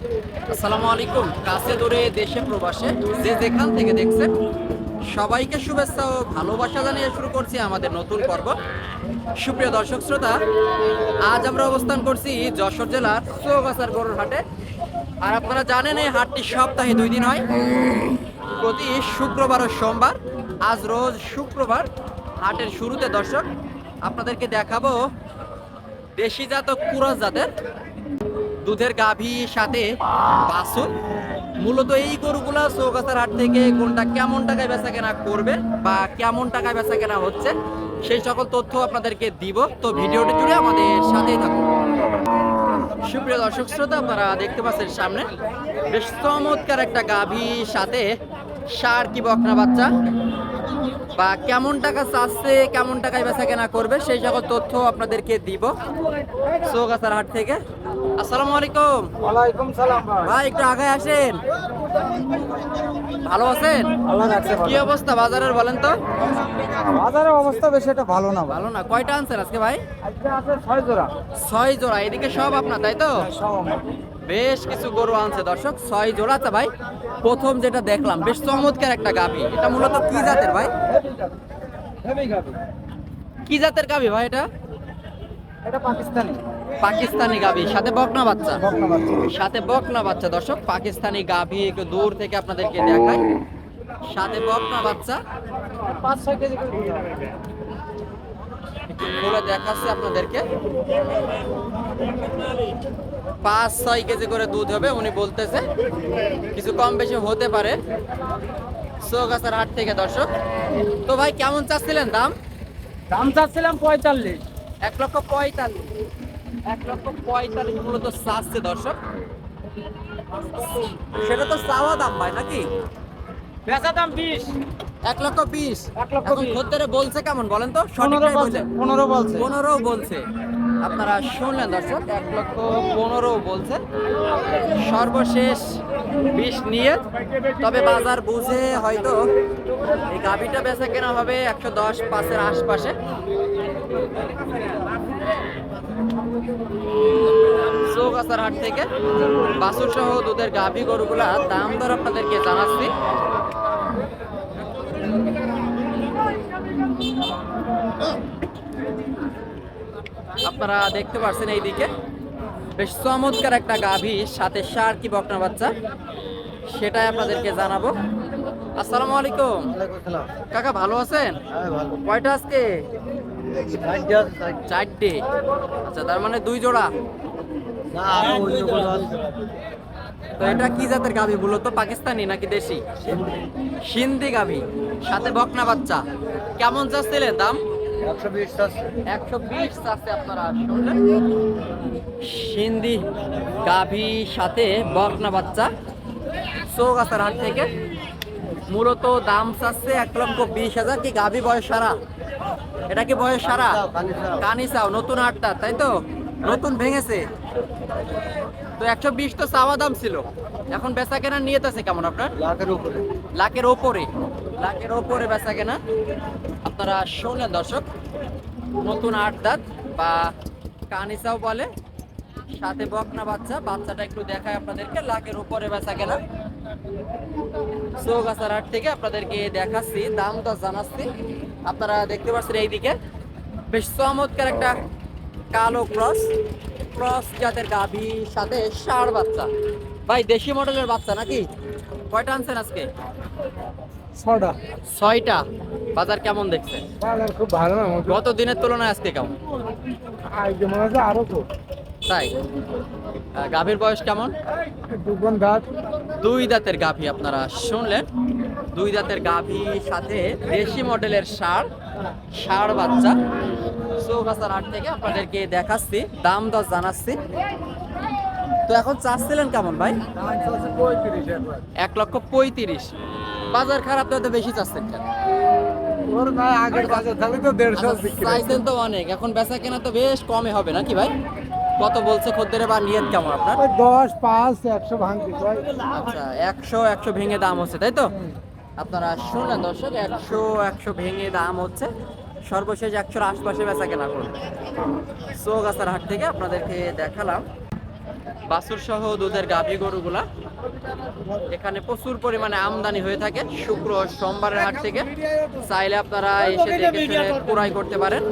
আসসালামু আলাইকুম। কাছে দূরে দেশে প্রবাসে যে যেখান থেকে দেখছেন, সবাইকে শুভেচ্ছা ও ভালোবাসা জানিয়ে শুরু করছি আমাদের নতুন পর্ব। সুপ্রিয় দর্শক শ্রোতা, আজ আমরা অবস্থান করছি যশোর জেলার চৌগাছার গরুর হাটে। আর আপনারা জানেন এই হাটটি সপ্তাহে দুই দিন হয়। প্রতি শুক্রবার ও সোমবার, আজ রোজ শুক্রবার হাটের শুরুতে দর্শক, আপনাদেরকে দেখাবো দেশি জাত ও কুরাস জাতের দুধের গাভী সাথে বাছুর। মূলত এই গরুগুলা চৌগাছার হাট থেকে কোনটা কেমন টাকায় বেচা কেনা করবে বা কেমন টাকায় বেচা কেনা হচ্ছে, সেই সকল তথ্য আপনাদেরকে দিব। তো ভিডিওটি জুড়ে আমাদের সাথেই থাকুন। সুপ্রিয় দর্শক, শ্রোতা, আপনারা দেখতে পাচ্ছেন সামনে বেশ চমৎকার একটা গাভী সাথে সার কি বকনা বাচ্চা? বা কেমন টাকা চাচ্ছে কেমন টাকায় বেচা কেনা করবে সেই সকল তথ্য আপনাদেরকে দিব চৌগাছার হাট থেকে। আসসালামু আলাইকুম। ওয়ালাইকুম সালাম ভাই। ভাই একটু আগায় আসেন। ভালো আছেন? কি অবস্থা বাজারের বলেন তো? বাজারের অবস্থা বেশি একটা ভালো না ভালো না। কয়টা আনছেন আজকে ভাই? আজকে আছে ছয় জোড়া। ছয় জোড়া এদিকে সব আপনার তাই তো? সব আমার। বেশ কিছু গরু আনছে দর্শক ছয় জোড়া আচ্ছা ভাই। প্রথম যেটা দেখলাম বেশ চমৎকার একটা গাভী। এটা মূলত কি জাতের ভাই? কি জাতের গাভী ভাই এটা? এটা পাকিস্তানি। পাকিস্তানি গাভী সাথে বকনা বাচ্চা। বকনা বাচ্চা। সাথে বকনা বাচ্চা দর্শক পাকিস্তানি গাভী একটু দূর থেকে আপনাদেরকে দেখায় সাথে বকনা বাচ্চা। পাঁচ ছয় কেজি খুলে দেখাচ্ছে আপনাদেরকে। পাঁচ ছয় কেজি করে দুধ হবে উনি বলতেছে। কিছু কম বেশি হতে পারে। চৌগাছার হাট থেকে দর্শক। তো ভাই কেমন চাচ্ছিলেন দাম? দাম চাচ্ছিলাম পঁয়তাল্লিশ। এক লক্ষ পঁয়তাল্লিশ। এক লক্ষ পঁয়তাল্লিশ মূলত চাচ্ছে দর্শক। সেটা তো চাওয়া দাম ভাই নাকি? বেচা দাম বিশ। এক লক্ষ বিশ। এক লক্ষ এখন বলছে কেমন বলেন তো? সঠিকটাই বলছে পনেরো বলছে। পনেরো বলছে। আপনারা শুনলেন দর্শক এক লক্ষ পনেরো বলছে। সর্বশেষ বিশ নিয়ে তবে বাজার বুঝে হয়তো এই গাভিটা বেচা কেনা হবে একশো দশ পাঁচের আশপাশে। চৌগাছার হাট থেকে বাসুর সহ দুধের গাভী গরুগুলা দাম দর আপনাদেরকে জানাচ্ছি। আপনারা দেখতে পাচ্ছেন এইদিকে। বেশ চমৎকার একটা গাভী সাথে সার কি বকনা বাচ্চা। সেটাই আপনাদেরকে জানাব। আসসালামু আলাইকুম। কাকা ভালো আছেন? হ্যাঁ কয়টা আজকে? চারটে আচ্ছা তার মানে দুই জোড়া? তো এটা কি জাতের গাভী মূলত পাকিস্তানি নাকি দেশি? সিন্ধি গাভী সাথে বকনা বাচ্চা। কেমন চাচ্ছিলেন দাম? একশো বিশ চাচ্ছে। আপনারা সিন্ধি গাভী সাথে বকনা বাচ্চা। চৌগাছার হাট থেকে। মূলত দাম চাচ্ছে এক লক্ষ বিশ হাজার। কি গাভী বয়স সারা? এটা কি বয়স সারা? কানি চাও নতুন হাটটা তাই তো? নতুন ভেঙেছে। তো একশো বিশ তো চাওয়া দাম ছিল। এখন বেচা কেনা নিয়ত আছে কেমন আপনার? লাখের উপরে। লাখের ওপরে। লাখের ওপরে বেচা কেনা আপনারা শোনেন দর্শক নতুন আট দাঁত বা কানিসাও বলে সাথে বকনা বাচ্চা। বাচ্চাটা একটু দেখায় আপনাদেরকে লাখের উপরে বেচা কেনা চৌগাছার হাট থেকে আপনাদেরকে দেখাচ্ছি দাম দর জানাচ্ছি। আপনারা দেখতে পাচ্ছেন এইদিকে। বেশ চমৎকার একটা কালো ক্রস ক্রস জাতের গাভী সাথে ষাঁড় বাচ্চা। ভাই দেশি মডেলের বাচ্চা নাকি? কয়টা আনছেন আজকে? ছটা ছয়টা। বাজার কেমন দেখছেন বাজার খুব ভালো না গত দিনের তুলনায় আজকে কেমন? আজকে মনে হচ্ছে আরও খুব তাই? গাভীর বয়স কেমন? দুগুণ দাঁত। দুই দাঁতের গাভী আপনারা শুনলেন। দুই দাঁতের গাভী সাথে দেশি মডেলের সার সার বাচ্চা। চৌগাছার হাট থেকে আপনাদেরকে দেখাচ্ছি দাম দর জানাচ্ছি। তো এখন চাচ্ছিলেন কেমন ভাই? এক লক্ষ পঁয়ত্রিশ। বাজার খারাপ তো বেশি চাচ্ছেন কেন? আচ্ছা, চাইছেন তো অনেক। এখন বেচা কেনা তো বেশ কমে হবে নাকি ভাই? কত বলছে খদ্দের বা নিয়ত কেমন আপনার? দশ পাঁচ একশো ভাঙতি আচ্ছা একশো একশো ভেঙে দাম হচ্ছে তাই তো? আপনারা শুনলেন দর্শক, একশো একশো ভেঙে দাম হচ্ছে। সর্বশেষ একশোর আশপাশে বেচা কেনা করবে সোগাছার হাট থেকে আপনাদেরকে দেখালাম। বাছুর সহ দুধের গাভী গরুগুলা। এখানে প্রচুর পরিমাণে আমদানি হয়ে থাকে। শুক্র সোমবারের হাট থেকে চাইলে আপনারা এসে দেখে ক্রয় করতে পারেন।